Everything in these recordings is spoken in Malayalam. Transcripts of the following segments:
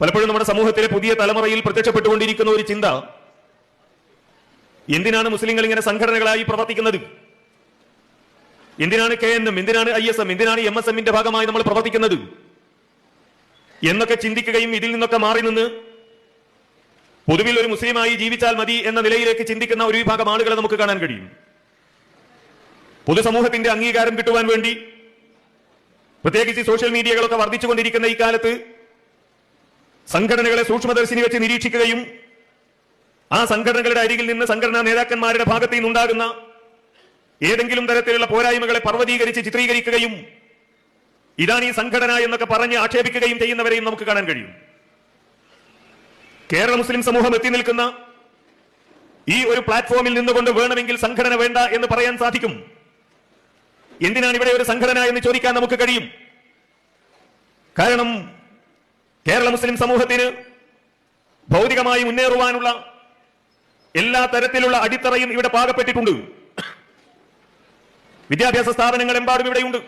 പലപ്പോഴും നമ്മുടെ സമൂഹത്തിലെ പുതിയ തലമുറയിൽ പ്രത്യക്ഷപ്പെട്ടുകൊണ്ടിരിക്കുന്ന ഒരു ചിന്ത എന്തിനാണ് മുസ്ലിങ്ങൾ ഇങ്ങനെ സംഘടനകളായി പ്രവർത്തിക്കുന്നത്? എന്തിനാണ് കെ എം എന്തിനാണ് ഐ എസ് എം എന്തിനാണ് എം എസ് എമ്മിന്റെ ഭാഗമായി നമ്മൾ പ്രവർത്തിക്കുന്നത്? എന്നൊക്കെ ചിന്തിക്കുകയും ഇതിൽ നിന്നൊക്കെ മാറി നിന്ന് പൊതുവിൽ ഒരു മുസ്ലിമായി ജീവിച്ചാൽ മതി എന്ന നിലയിലേക്ക് ചിന്തിക്കുന്ന ഒരു വിഭാഗം ആളുകളെ നമുക്ക് കാണാൻ കഴിയും. പൊതുസമൂഹത്തിന്റെ അംഗീകാരം കിട്ടുവാൻ വേണ്ടി പ്രത്യേകിച്ച് സോഷ്യൽ മീഡിയകളൊക്കെ വർദ്ധിച്ചുകൊണ്ടിരിക്കുന്ന ഈ കാലത്ത് സംഘടനകളെ സൂക്ഷ്മദർശിനി വെച്ച് നിരീക്ഷിക്കുകയും ആ സംഘടനകളുടെ അരികിൽ നിന്ന് സംഘടനാ നേതാക്കന്മാരുടെ ഭാഗത്തു നിന്നുണ്ടാകുന്ന ഏതെങ്കിലും തരത്തിലുള്ള പോരായ്മകളെ പർവതീകരിച്ച് ചിത്രീകരിക്കുകയും ഇതാണ് ഈ സംഘടന എന്നൊക്കെ പറഞ്ഞ് ആക്ഷേപിക്കുകയും ചെയ്യുന്നവരെയും നമുക്ക് കാണാൻ കഴിയും. കേരള മുസ്ലിം സമൂഹം എത്തി നിൽക്കുന്ന ഈ ഒരു പ്ലാറ്റ്ഫോമിൽ നിന്നുകൊണ്ട് വേണമെങ്കിൽ സംഘടന വേണ്ട എന്ന് പറയാൻ സാധിക്കും. എന്തിനാണ് ഇവിടെ ഒരു സംഘടന എന്ന് ചോദിക്കാൻ നമുക്ക് കഴിയും? കാരണം കേരള മുസ്ലിം സമൂഹത്തിന് ഭൗതികമായി മുന്നേറുവാനുള്ള എല്ലാ തരത്തിലുള്ള അടിത്തറയും ഇവിടെ പാകപ്പെട്ടിട്ടുണ്ട്. വിദ്യാഭ്യാസ സ്ഥാപനങ്ങൾ എമ്പാടും ഇവിടെയുണ്ട്.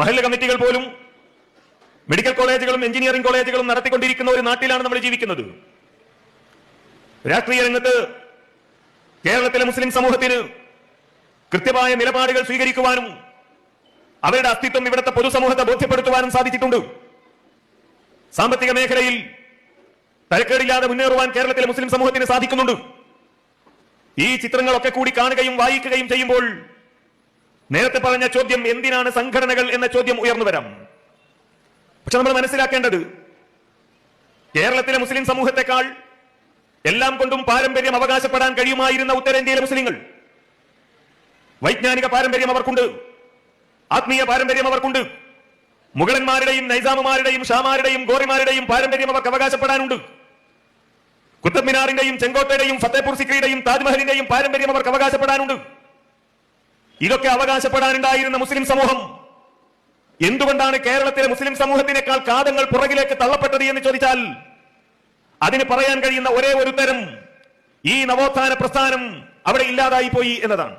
മഹല്ല കമ്മിറ്റികൾ പോലും മെഡിക്കൽ കോളേജുകളും എഞ്ചിനീയറിംഗ് കോളേജുകളും നടത്തിക്കൊണ്ടിരിക്കുന്ന ഒരു നാട്ടിലാണ് നമ്മൾ ജീവിക്കുന്നത്. രാഷ്ട്രീയ രംഗത്ത് കേരളത്തിലെ മുസ്ലിം സമൂഹത്തിന് കൃത്യമായ നിലപാടുകൾ സ്വീകരിക്കുവാനും അവരുടെ അസ്തിത്വം ഇവിടുത്തെ പൊതുസമൂഹത്തെ ബോധ്യപ്പെടുത്തുവാനും സാധിച്ചിട്ടുണ്ട്. സാമ്പത്തിക മേഖലയിൽ തരക്കേടില്ലാതെ മുന്നേറുവാൻ കേരളത്തിലെ മുസ്ലിം സമൂഹത്തിന് സാധിക്കുന്നുണ്ട്. ഈ ചിത്രങ്ങളൊക്കെ കൂടി കാണുകയും വായിക്കുകയും ചെയ്യുമ്പോൾ നേരത്തെ പറഞ്ഞ ചോദ്യം എന്തിനാണ് സംഘടനകൾ എന്ന ചോദ്യം ഉയർന്നു വരാം. പക്ഷെ നമ്മൾ മനസ്സിലാക്കേണ്ടത് കേരളത്തിലെ മുസ്ലിം സമൂഹത്തെക്കാൾ എല്ലാം കൊണ്ടും പാരമ്പര്യം അവകാശപ്പെടാൻ കഴിയുമായിരുന്ന ഉത്തരേന്ത്യയിലെ മുസ്ലിങ്ങൾ വൈജ്ഞാനിക പാരമ്പര്യം അവർക്കുണ്ട് ആത്മീയ പാരമ്പര്യം അവർക്കുണ്ട്. മുഗളന്മാരുടെയും നൈസാമുമാരുടെയും ഷാമാരുടെയും ഗോറിമാരുടെയും പാരമ്പര്യം അവർക്ക് അവകാശപ്പെടാനുണ്ട്. കുത്തബ് മിനാറിന്റെയും ചെങ്കോട്ടയുടെയും ഫത്തേപൂർ സിക്രിയുടെയും താജ്മഹലിന്റെയും പാരമ്പര്യം അവർക്ക് അവകാശപ്പെടാനുണ്ട്. ഇതൊക്കെ അവകാശപ്പെടാനുണ്ടായിരുന്ന മുസ്ലിം സമൂഹം. എന്തുകൊണ്ടാണ് കേരളത്തിലെ മുസ്ലിം സമൂഹത്തിനേക്കാൾ കാതങ്ങൾ പുറകിലേക്ക് തള്ളപ്പെട്ടത് എന്ന് ചോദിച്ചാൽ അതിന് പറയാൻ കഴിയുന്ന ഒരേ ഒരു ഉത്തരം ഈ നവോത്ഥാന പ്രസ്ഥാനം അവിടെ ഇല്ലാതായി പോയി എന്നതാണ്.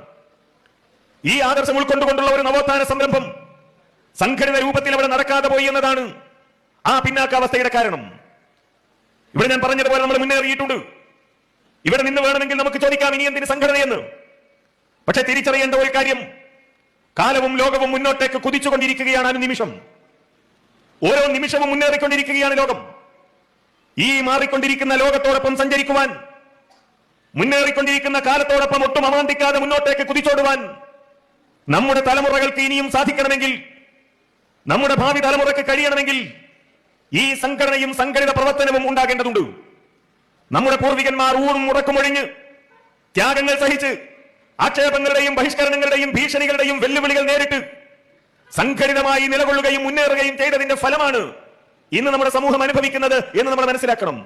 ഈ ആദർശം ഉൾക്കൊണ്ടുകൊണ്ടുള്ള ഒരു നവോത്ഥാന സംരംഭം സംഘടിത രൂപത്തിൽ അവിടെ നടക്കാതെ പോയി എന്നതാണ് ആ പിന്നാക്കാവസ്ഥയുടെ കാരണം. ഇവിടെ ഞാൻ പറഞ്ഞതുപോലെ നമ്മൾ മുന്നേറിയിട്ടുണ്ട് ഇവിടെ നിന്ന് വേണമെങ്കിൽ നമുക്ക് ചോദിക്കാം ഇനി എന്തിന് സംഘടനയെന്ന്. പക്ഷെ തിരിച്ചറിയേണ്ട ഒരു കാര്യം കാലവും ലോകവും മുന്നോട്ടേക്ക് കുതിച്ചുകൊണ്ടിരിക്കുകയാണ് അനുനിമിഷം ഓരോ നിമിഷവും മുന്നേറിക്കൊണ്ടിരിക്കുകയാണ് ലോകം. ഈ മാറിക്കൊണ്ടിരിക്കുന്ന ലോകത്തോടൊപ്പം സഞ്ചരിക്കുവാൻ മുന്നേറിക്കൊണ്ടിരിക്കുന്ന കാലത്തോടൊപ്പം ഒട്ടും അമാന്തിക്കാതെ മുന്നോട്ടേക്ക് കുതിച്ചോടുവാൻ നമ്മുടെ തലമുറകൾക്ക് ഇനിയും സാധിക്കണമെങ്കിൽ നമ്മുടെ ഭാവി തലമുറയ്ക്ക് കഴിയണമെങ്കിൽ ഈ സംഘടനയും സംഘടിത പ്രവർത്തനവും ഉണ്ടാകേണ്ടതുണ്ട്. നമ്മുടെ പൂർവികന്മാർ ഊണും ഉറക്കുമൊഴിഞ്ഞ് ത്യാഗങ്ങൾ സഹിച്ച് ആക്ഷേപങ്ങളുടെയും ബഹിഷ്കരണങ്ങളുടെയും ഭീഷണികളുടെയും വെല്ലുവിളികൾ നേരിട്ട് സംഘടിതമായി നിലകൊള്ളുകയും മുന്നേറുകയും ചെയ്തതിന്റെ ഫലമാണ് ഇന്ന് നമ്മുടെ സമൂഹം അനുഭവിക്കുന്നത് എന്ന് നമ്മൾ മനസ്സിലാക്കണം.